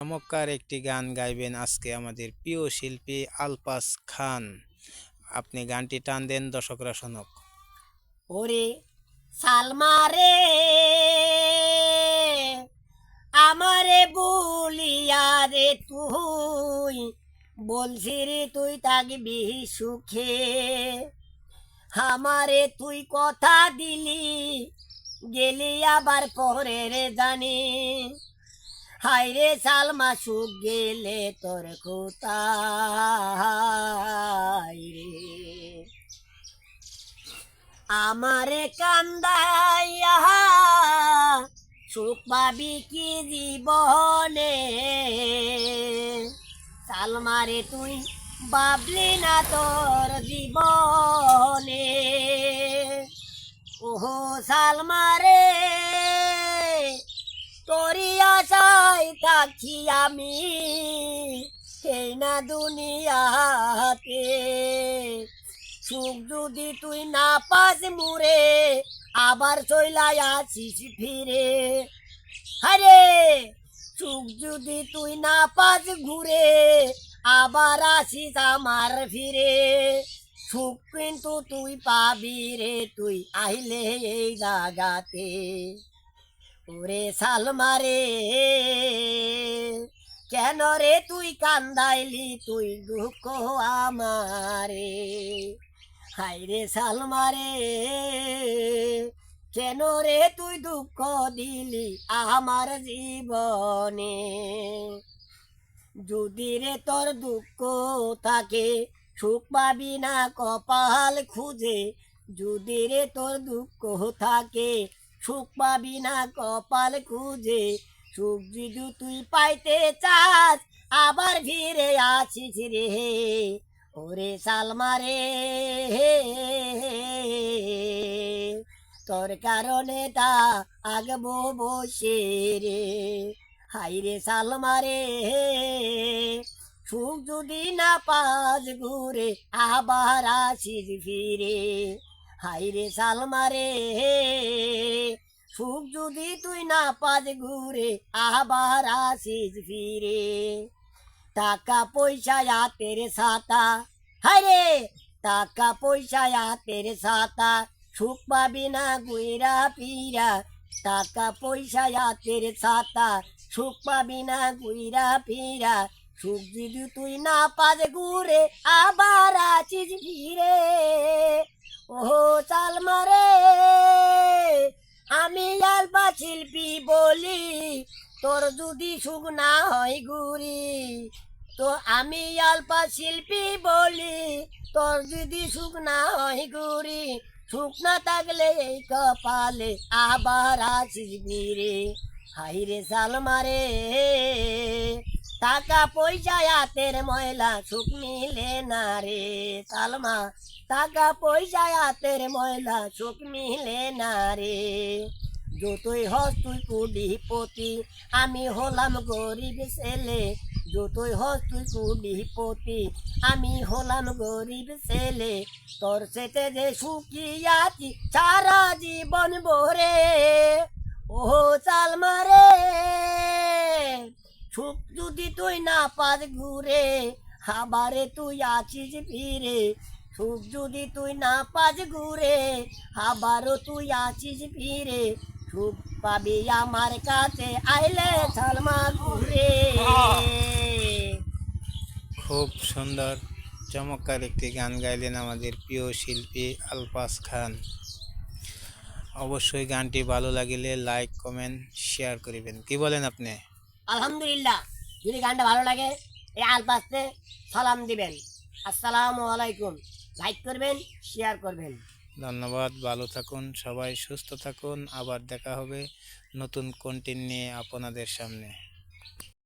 চমৎকার একটি গান গাইবেন আজকে আমাদের প্রিয় শিল্পী আলপাস খান। আপনি গানটি টান দেন, দর্শকরা শোনক। ওরে সালমারে আমারে বলিয়া রে তুই, বলছি রে তুই থাকবি সুখে। আমারে তুই কথা দিলি, গেলি আবার পরে রে জানি। হাইরে সালমা সুখ গেলে তোর কোথায় আমারে কান্দাইয়া সুখ পাবি কি জীবনে? সালমারে তুই বাবলি না তোর জীবনে? ওহো সালমারে তোরি আশায় থাকি আমি এই না দুনিয়াতে সুখ যদি তুই না পাস মুরে, আবার চইলাই আসিস ফিরে। আরে সুখ যদি তুই না পাস ঘুরে, আবার আসিস আমার ফিরে। সুখ কিন্তু তুই পাবি রে, তুই আইলে এই জাগাতে। ওরে সালমারে, কেন রে তুই কান্দাইলি? তুই দুঃখ আমারে। হাইরে সালমারে, কেন রে তুই দুঃখ দিলি আমার জীবনে? যদি রে তোর দুঃখ থাকে, সুখ পাবি না, কপাল খুঁজে। যদি রে তোর দুঃখ থাকে সুখ পাবি না কপাল খুঁজে। সুখ যদি তুই পাইতে চাস, আবার ফিরে আসিস রে। ওরে সালমারে তোর কারণে তা আগবো বসে রে। হাইরে সালমারে সুখ যদি না পাস ঘুরে, আবার আসিস ফিরে। হাইরে সালমারে, সুখ যদি তুই না পাস ঘুরে, আবার আসিস ফিরে। টাকা পয়সা হাতের সাতা হারে টাকা পয়সা হাতের সাতা সুখ পাবি না গুইরা পিরা টাকা পয়সা হাতের ছাতা, সুখ পাবি না গুইরা ফিরা। সুখ যদি তুই না পাস ঘুরে, আবার আছিস ফিরে। ও চাল মারে। আমি আলপা শিল্পী বলি, তোর যদি সুখ না হয় ঘুরি। তো আমি আলপা শিল্পী বলি, তোর যদি সুখ না হয় ঘুরি। সুখ না থাকলে এই কপালে আবার আসিস ফিরে। হাইরে সাল মারে। টাকা পয়সা হাতের ময়লা সুখ মিলে না রে সালমা টাকা পয়সা হাতের ময়লা সুখ মিলে না রে। যতই হস তুই কুডিপতি আমি হলাম গরিব ছেলে। যতই হস তুই কুডিপতি আমি হলাম গরিব ছেলে। তোর সেতে যে সুখী আছি সারা জীবন ভরে। ও চাল মারে যদি তুই না পাস ঘুরে আবারে তুই আছিস ফিরে। সুখ যদি তুই না পাস ঘুরে আবারও তুই আছিস ফিরে। সুখ পাবি আমার কাছে আইলে সালমা ঘুরে। খুব সুন্দর চমৎকার একটি গান গাইলেন আমাদের প্রিয় শিল্পী আলপাস খান। অবশ্যই গানটি ভালো লাগিলে লাইক কমেন্ট শেয়ার করিবেন। কি বলেন আপনি? আলহামদুলিল্লাহ। যদি গানটা ভালো লাগে, এই আলপাসতে সালাম দিবেন। আসসালামু আলাইকুম। লাইক করবেন শেয়ার করবেন। ধন্যবাদ, ভালো থাকুন, সবাই সুস্থ থাকুন। আবার দেখা হবে নতুন কন্টেন্ট নিয়ে আপনাদের সামনে।